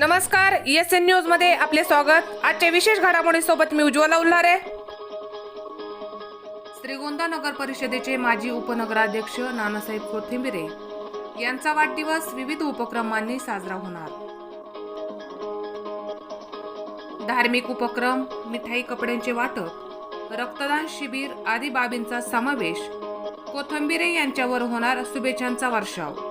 नमस्कार S N न्यूजमध्ये आपले स्वागत. आजच्या विशेष घडामोडी सोबत मी उज्ज्वला उल्हारे. श्रीगोंदा नगर परिषदेचे माजी उपनगराध्यक्ष नानासाहेब कोथिंबिरे यांचा वाढदिवस विविध उपक्रमांनी साजरा होणार. धार्मिक उपक्रम मिठाई कपड्यांचे वाटप रक्तदान शिबिर आदी बाबींचा समावेश कोथंबिरे यांच्यावर होणार शुभेच्छांचा वर्षाव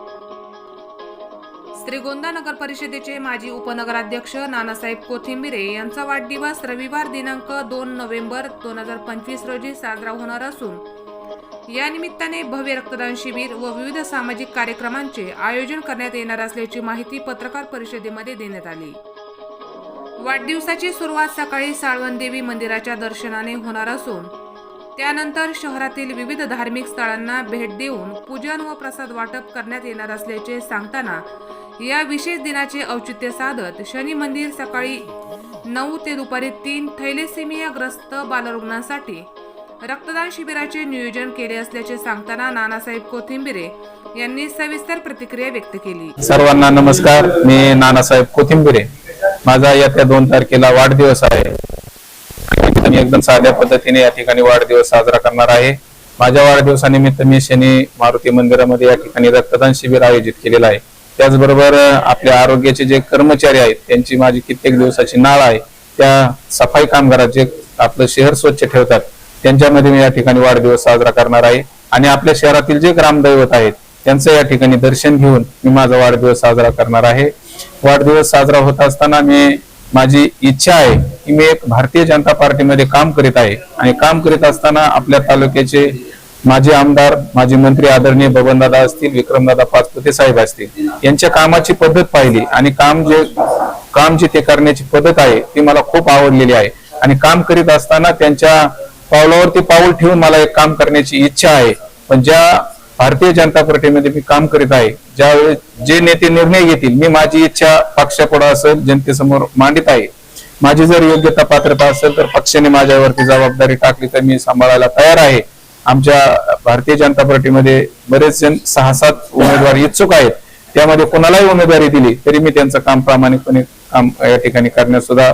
श्रीगोंदा नगर परिषदेचे माजी उपनगराध्यक्ष नानासाहेब कोथिंबिरे यांचा वाढदिवस रविवार दिनांक दोन नोव्हेंबर दोन हजार पंचवीस रोजी साजरा होणार असून या निमित्ताने भव्य रक्तदान शिबिर व विविध सामाजिक कार्यक्रमांचे आयोजन करण्यात येणार असल्याची माहिती पत्रकार परिषदेमध्ये देण्यात आली. वाढदिवसाची सुरुवात सकाळी साळवणदेवी मंदिराच्या दर्शनाने होणार असून त्यानंतर शहरातील विविध धार्मिक स्थळांना भेट देऊन पूजन व प्रसाद वाटप करण्यात येणार असल्याचे सांगताना या विशेष दिनाचे औचित्य साधत शनी मंदिर सकाळी नऊ ते दुपारी तीन थैलेसिमियाग्रस्त बालरुग्णांसाठी रक्तदान शिबिराचे नियोजन केले असल्याचे सांगताना नानासाहेब कोथिंबिरे यांनी सविस्तर प्रतिक्रिया व्यक्त केली. सर्वांना नमस्कार. मी नानासाहेब कोथिंबिरे. माझा येत्या दोन तारखेला वाढदिवस आहे. मी एकदम साध्या पद्धतीने या ठिकाणी वाढदिवस साजरा करणार आहे. माझ्या वाढदिवसानिमित्त मी शनी मारुती मंदिरामध्ये या ठिकाणी रक्तदान शिबिर आयोजित केलेलं आहे. त्याचबरोबर आपल्या आरोग्याचे जे कर्मचारी आहेत त्यांची माझी कित्येक दिवसाची नाळ आहे. त्या सफाई कामगारात जे आपलं शहर स्वच्छ ठेवतात त्यांच्यामध्ये मी या ठिकाणी वाढदिवस साजरा करणार आहे. आणि आपल्या शहरातील जे ग्रामदैवत आहेत त्यांचं या ठिकाणी दर्शन घेऊन मी माझा वाढदिवस साजरा करणार आहे. वाढदिवस साजरा होत असताना मी माझी इच्छा आहे की मी एक भारतीय जनता पार्टीमध्ये काम करीत आहे आणि काम करीत असताना आपल्या तालुक्याचे माजी आमदार माजी मंत्री आदरणीय बबनदादा असतील विक्रमदादा पाचपुते साहेब असतील यांच्या कामाची पद्धत पाहिली आणि काम जे काम जे ते करण्याची पद्धत आहे ती मला खूप आवडलेली आहे. आणि काम करीत असताना त्यांच्या पावलावरती पाऊल ठेवून मला एक काम करण्याची इच्छा आहे. पण ज्या भारतीय जनता पार्टीमध्ये मी काम करीत आहे. ज्यावेळेस जे नेते निर्णय घेतील मी माझी इच्छा पक्षापुढे असेल जनतेसमोर मांडित आहे. माझी जर योग्यता पात्रता असेल तर पक्षाने माझ्यावरती जबाबदारी टाकली तर मी सांभाळायला तयार आहे. आमच्या भारतीय जनता पार्टीमध्ये बरेच जण सहा सात उमेदवार इच्छुक आहेत. त्यामध्ये कोणालाही उमेदवारी दिली तरी मी त्यांचं काम प्रामाणिकपणे काम या ठिकाणी करण्यास सुद्धा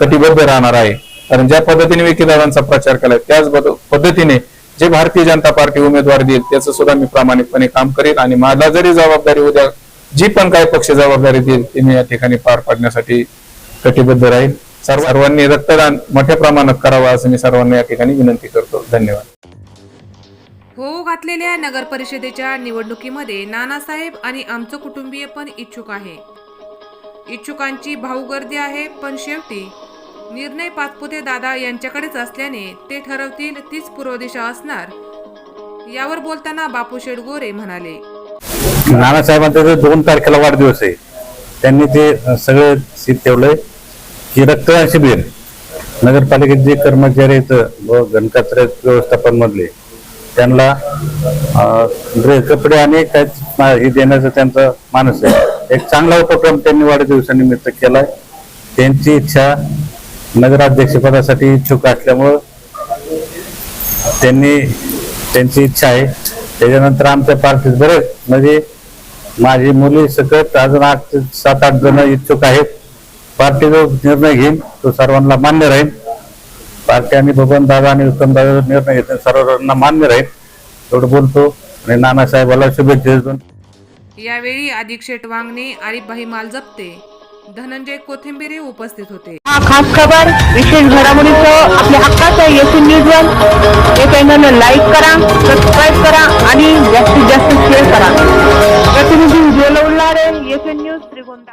कटिबद्ध राहणार आहे. कारण ज्या पद्धतीने विकीदारांचा प्रचार केला त्याच पद्धतीने जे भारतीय जनता पार्टी उमेदवार देईल त्याचं सुद्धा मी प्रामाणिकपणे काम करेल आणि मला जरी जबाबदारी उद्या जी पण काही पक्ष जबाबदारी देईल ती मी या ठिकाणी पार पाडण्यासाठी कटिबद्ध राहील सर्वांनी रक्तदान मोठ्या प्रमाणात करावं असं मी सर्वांना या ठिकाणी विनंती करतो. धन्यवाद. हो घातलेल्या नगर परिषदेच्या निवडणुकीमध्ये नानासाहेब आणि आमचं कुटुंबीय पण इच्छुक आहे. इच्छुकांची भाऊ गर्दी आहे पण शेवटी निर्णय पाचपुते दादा यांच्याकडेच असल्याने ते ठरवतील तीच पूर्व दिशा असणार. यावर बोलताना बापू शेडगोरे म्हणाले. नानासाहेबांचा जो दोन तारखेला वाढदिवस आहे. त्यांनी ते सगळं सीट ठेवलंय. की रक्तदान शिबिर. नगरपालिकेत जे कर्मचारी आहेत व घनकचरा व्यवस्थापन मधले त्यांना ड्रेस कपडे आणि काय हे देण्याचं त्यांचा मानस आहे. एक चांगला उपक्रम त्यांनी वाढदिवसानिमित्त केलाय. त्यांची इच्छा नगराध्यक्षपदासाठी इच्छुक असल्यामुळं त्यांनी त्यांची इच्छा आहे. त्याच्यानंतर आमच्या पार्टीत बरेच म्हणजे माझी मुली सकट अजून आठ ते सात आठ जण इच्छुक आहेत. पार्टी जो निर्णय घेईन तो सर्वांना मान्य राहील. पार्टी आणि बबन दादा आणि उत्तम दादा निर्णय घेतील सर्वांना मान्य राहील. एवढं बोलतो. आणि नानासाहेबाला शुभेच्छा देतो. यावेळी अधिक शेट वांगणे आरिफभाई मालजप्ते धनंजय कोथिंबिरे उपस्थित होते. हा खास खबर विशेष घडामोडीसह आपल्या हक्काच्या न्यूज वन हे चॅनल लाईक करा सबस्क्राईब करा आणि जास्तीत जास्त शेअर करा. प्रतिनिधी उज्ज्वल उल्हारे येथे न्यूज त्रिगोंदा